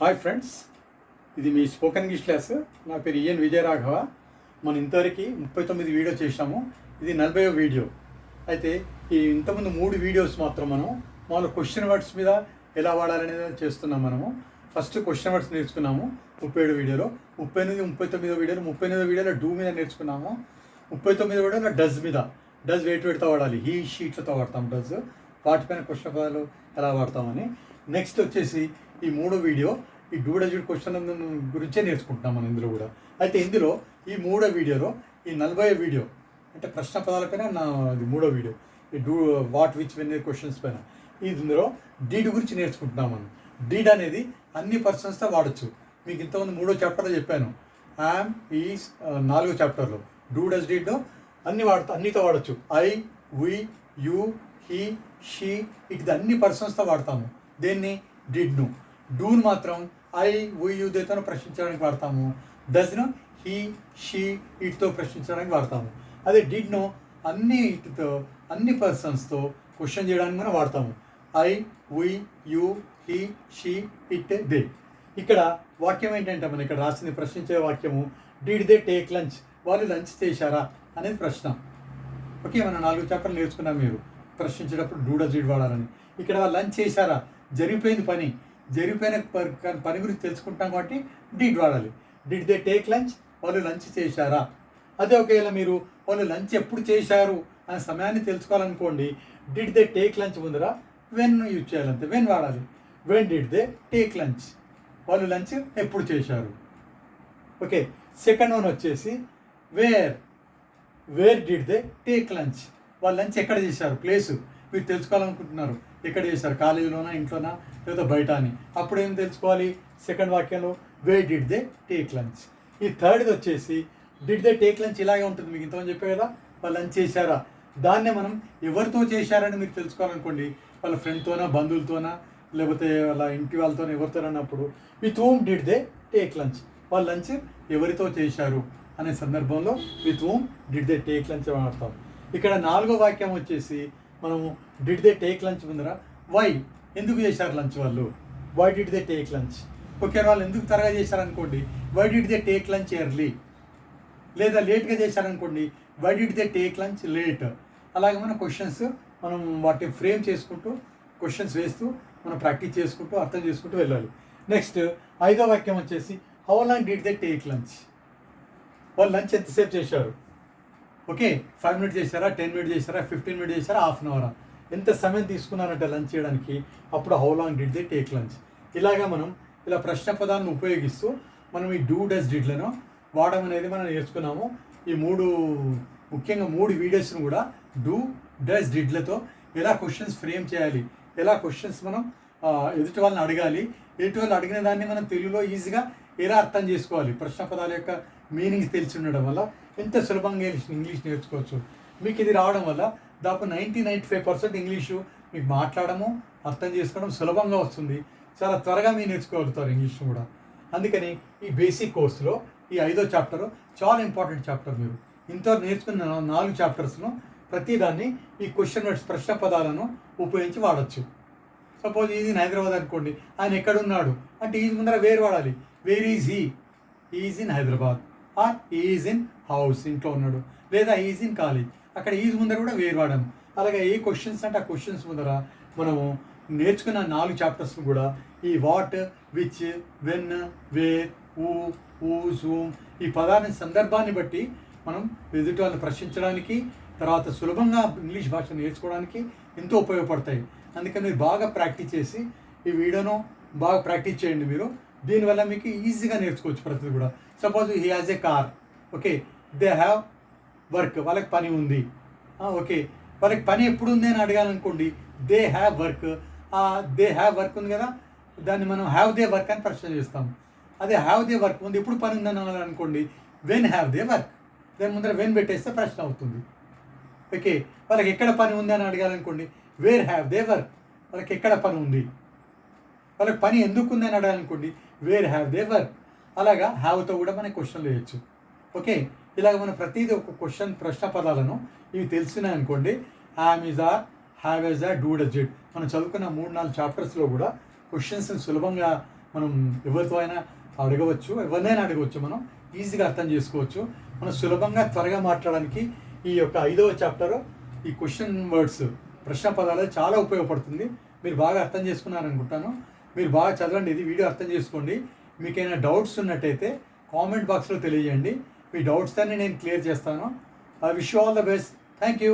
Hi friends ఇది మీ spoken English class నా పేరు ఈఎన్ విజయరాఘవ. మనం ఇంతవరకు ముప్పై తొమ్మిది వీడియో చేసాము ఇది నలభై వీడియో అయితే ఈ ఇంతకుముందు మూడు వీడియోస్ మాత్రం మనం మామూలు క్వశ్చన్ వర్డ్స్ మీద ఎలా వాడాలనేది చేస్తున్నాం మనము. ఫస్ట్ క్వశ్చన్ వర్డ్స్ నేర్చుకున్నాము ముప్పై ఏడు వీడియోలో ముప్పై ఎనిమిది ముప్పై తొమ్మిదో వీడియోలో ముప్పై ఎనిమిదో వీడియోలో డూ మీద నేర్చుకున్నాము. ముప్పై తొమ్మిది వీడియోలో డజ్ మీద. డజ్ వెయిట్ వెయిట్తో వాడాలి. హీ షీట్లతో వాడతాం డజ్ వాటిపైన క్వశ్చన్ పదాలు ఎలా వాడతామని. నెక్స్ట్ వచ్చేసి ఈ మూడో వీడియో ఈ డూ డజ్ క్వశ్చన్ గురించే నేర్చుకుంటున్నాం మనం ఇందులో కూడా. అయితే ఇందులో ఈ మూడో వీడియోలో ఈ నలభై వీడియో అంటే ప్రశ్న పదాలపైన నా ఇది మూడో వీడియో ఈ do what which when questions పైన. ఇది ఇందులో డీడ్ గురించి నేర్చుకుంటున్నాం మనం. డీడ్ అనేది అన్ని పర్సన్స్తో వాడచ్చు. మీకు ఇంతకుముందు మూడో చాప్టర్లో చెప్పాను. యామ్ ఈస్ నాలుగో చాప్టర్లో డూ డస్ డీడ్ అన్ని వాడతా అన్నితో వాడచ్చు. I we you he she it అన్ని పర్సన్స్తో వాడతాము. దేన్ని? డిడ్ను డూను మాత్రం ఐ వి దేతో ప్రశ్నించడానికి వాడతాము. డజ్ను హీ షీ ఇట్తో ప్రశ్నించడానికి వాడతాము. అదే డిడ్ను అన్ని ఇటుతో అన్ని పర్సన్స్తో క్వశ్చన్ చేయడానికి మనం వాడతాము. I we you he she it they. ఇక్కడ వాక్యం ఏంటంటే మనం ఇక్కడ రాసింది ప్రశ్నించే వాక్యము డిడ్ దే టేక్ లంచ్ వాళ్ళు లంచ్ చేశారా? అనేది ప్రశ్న. ఓకే మనం నాలుగు చాప్టర్లు నేర్చుకున్నాం మీరు. ప్రశ్నించేటప్పుడు డూడల్ జీడ్ వాడాలని. ఇక్కడ లంచ్ చేశారా? జరిగిపోయింది పని. జరిగిపోయిన ప- పని గురించి తెలుసుకుంటాం కాబట్టి డిడ్ వాడాలి. డిడ్ దే టేక్ లంచ్ వాళ్ళు లంచ్ చేశారా? అదే ఒకవేళ మీరు వాళ్ళు లంచ్ ఎప్పుడు చేశారు అనే సమయాన్ని తెలుసుకోవాలనుకోండి డిడ్ దే టేక్ లంచ్ ముందర? వెన్ యూజ్ చేయాలంతే వెన్ వాడాలి. When did they take lunch వాళ్ళు లంచ్ ఎప్పుడు చేశారు? ఓకే. సెకండ్ వన్ వచ్చేసి where where did they take lunch వాళ్ళు లంచ్ ఎక్కడ చేశారు? ప్లేసు మీరు తెలుసుకోవాలనుకుంటున్నారు. ఎక్కడ చేశారు? కాలేజీలోనా ఇంట్లోనా లేదా బయట అని అప్పుడు ఏం తెలుసుకోవాలి? సెకండ్ వాక్యంలో way did they take lunch ఈ థర్డ్ది వచ్చేసి డిడ్ దే టేక్ లంచ్ ఇలాగే ఉంటుంది. మీకు ఇంతమంది చెప్పే కదా వాళ్ళు లంచ్ చేశారా? దాన్నే మనం ఎవరితో చేశారని మీరు తెలుసుకోవాలనుకోండి. వాళ్ళ ఫ్రెండ్తోనా బంధువులతోనా లేకపోతే వాళ్ళ ఇంటి వాళ్ళతో ఎవరితో అన్నప్పుడు with home did they take lunch వాళ్ళు లంచ్ ఎవరితో చేశారు? అనే సందర్భంలో with home did they take lunch వాడతాం ఇక్కడ నాలుగో వాక్యం వచ్చేసి మనము డిడ్ దే టేక్ లంచ్ ముందర వై ఎందుకు చేశారు లంచ్ వాళ్ళు? Why did they take lunch okay వాళ్ళు ఎందుకు త్వరగా చేశారనుకోండి why did they take lunch early లేదా లేట్గా చేశారనుకోండి why did they take lunch late అలాగే మన క్వశ్చన్స్ మనం వాటిని ఫ్రేమ్ చేసుకుంటూ క్వశ్చన్స్ వేస్తూ మనం ప్రాక్టీస్ చేసుకుంటూ అర్థం చేసుకుంటూ వెళ్ళాలి. నెక్స్ట్ ఐదో వాక్యం వచ్చేసి how long did they take lunch వాళ్ళు లంచ్ ఎంతసేపు చేశారు? ఓకే ఫైవ్ మినిట్స్ చేశారా టెన్ మినిట్స్ చేశారా ఫిఫ్టీన్ మినిట్స్ చేశారా హాఫ్ అన్ అవరా ఎంత సమయం తీసుకున్నారంటే లంచ్ చేయడానికి? అప్పుడు how long did they take lunch? ఇలాగా మనం ఇలా ప్రశ్న పదాలను ఉపయోగిస్తూ మనం ఈ డూ డస్ డిడ్లను వాడడం అనేది మనం నేర్చుకున్నాము. ఈ మూడు ముఖ్యంగా మూడు వీడియోస్ను కూడా డూ డస్ డిడ్లతో ఎలా క్వశ్చన్స్ ఫ్రేమ్ చేయాలి? ఎలా క్వశ్చన్స్ మనం ఎదుటి వాళ్ళని అడగాలి? ఎదుటి వాళ్ళు అడిగిన దాన్ని మనం తెలుగులో ఈజీగా ఎలా అర్థం చేసుకోవాలి? ప్రశ్న పదాల యొక్క మీనింగ్స్ తెలిసి ఉండడం వల్ల ఎంత సులభంగా ఇంగ్లీష్ నేర్చుకోవచ్చు? మీకు ఇది రావడం వల్ల దాపు ninety ninety five percent English మీకు మాట్లాడము అర్థం చేసుకోవడం సులభంగా వస్తుంది. చాలా త్వరగా మీరు నేర్చుకోగలుగుతారు ఇంగ్లీష్ కూడా. అందుకని ఈ బేసిక్ కోర్సులో ఈ ఐదో చాప్టర్ చాలా ఇంపార్టెంట్ చాప్టర్ మీరు. ఇంతవరకు నేర్చుకున్న నాలుగు చాప్టర్స్ను ప్రతిదాన్ని ఈ క్వశ్చన్ వర్డ్స్ ప్రశ్న పదాలను ఉపయోగించి వాడచ్చు. సపోజ్ ఈజ్ ఇన్ హైదరాబాద్ అనుకోండి ఆయన ఎక్కడున్నాడు? అంటే ఈజ్ ముందర వేరు వాడాలి. Where is he is in Hyderabad. Or is in house ఇంట్లో ఉన్నాడు. లేదా ఈజ్ ఇన్ కాలేజ్ అక్కడ ఈజ్ ముందర కూడా వేరు అలాగే ఏ క్వశ్చన్స్ అంటే ఆ క్వశ్చన్స్ ముందర మనము నేర్చుకున్న నాలుగు చాప్టర్స్ కూడా ఈ what which when where who whose whom ఈ పదాన్ని సందర్భాన్ని బట్టి మనం ఎదుటి వాళ్ళని ప్రశ్నించడానికి తర్వాత సులభంగా ఇంగ్లీష్ భాష నేర్చుకోవడానికి ఎంతో ఉపయోగపడతాయి. అందుకని మీరు బాగా ప్రాక్టీస్ చేసి ఈ వీడియోను బాగా ప్రాక్టీస్ చేయండి మీరు. దీనివల్ల మీకు ఈజీగా నేర్చుకోవచ్చు ప్రతిది కూడా. Suppose he has a car okay they have work వాళ్ళకి పని ఉంది. Ah, ఓకే వాళ్ళకి పని ఎప్పుడు ఉంది అని అడగాలనుకోండి they have work they have work ఉంది కదా? దాన్ని మనం హ్యావ్ దే వర్క్ అని ప్రశ్న చేస్తాం. అదే హ్యావ్ దే వర్క్ ఉంది ఎప్పుడు పని ఉందని అనుకోండి వెన్ హ్యావ్ దే వర్క్ దాని ముందర వెన్ పెట్టేస్తే ప్రశ్న అవుతుంది. ఓకే వాళ్ళకి ఎక్కడ పని ఉంది అని అడగాలనుకోండి వేర్ హ్యావ్ దే వర్క్ వాళ్ళకి ఎక్కడ పని ఉంది? వాళ్ళకి పని ఎందుకుందని అడగాలనుకోండి వేర్ హ్యావ్ దే వర్క్ అలాగా హ్యావ్తో కూడా మనకి క్వశ్చన్లు వేయచ్చు. ఓకే ఇలాగ మనం ప్రతిదీ ఒక క్వశ్చన్ ప్రశ్న పదాలను ఇవి తెలిసినాయి అనుకోండి am is are have has are do does it మనం చదువుకున్న మూడు నాలుగు చాప్టర్స్లో కూడా క్వశ్చన్స్ సులభంగా మనం ఎవరితో అయినా అడగవచ్చు ఎవరినైనా అడగవచ్చు మనం ఈజీగా అర్థం చేసుకోవచ్చు. మనం సులభంగా త్వరగా మాట్లాడడానికి ఈ యొక్క ఐదవ చాప్టర్ ఈ క్వశ్చన్ వర్డ్స్ ప్రశ్న పదాలు చాలా ఉపయోగపడుతుంది. మీరు బాగా అర్థం చేసుకున్నారనుకుంటాను. మీరు బాగా చదవండి ఇది వీడియో అర్థం చేసుకోండి. మీకైనా డౌట్స్ ఉన్నట్టయితే కామెంట్ బాక్స్లో తెలియజేయండి. మీ డౌట్స్ అన్ని నేను క్లియర్ చేస్తాను. I wish all the best. Thank you.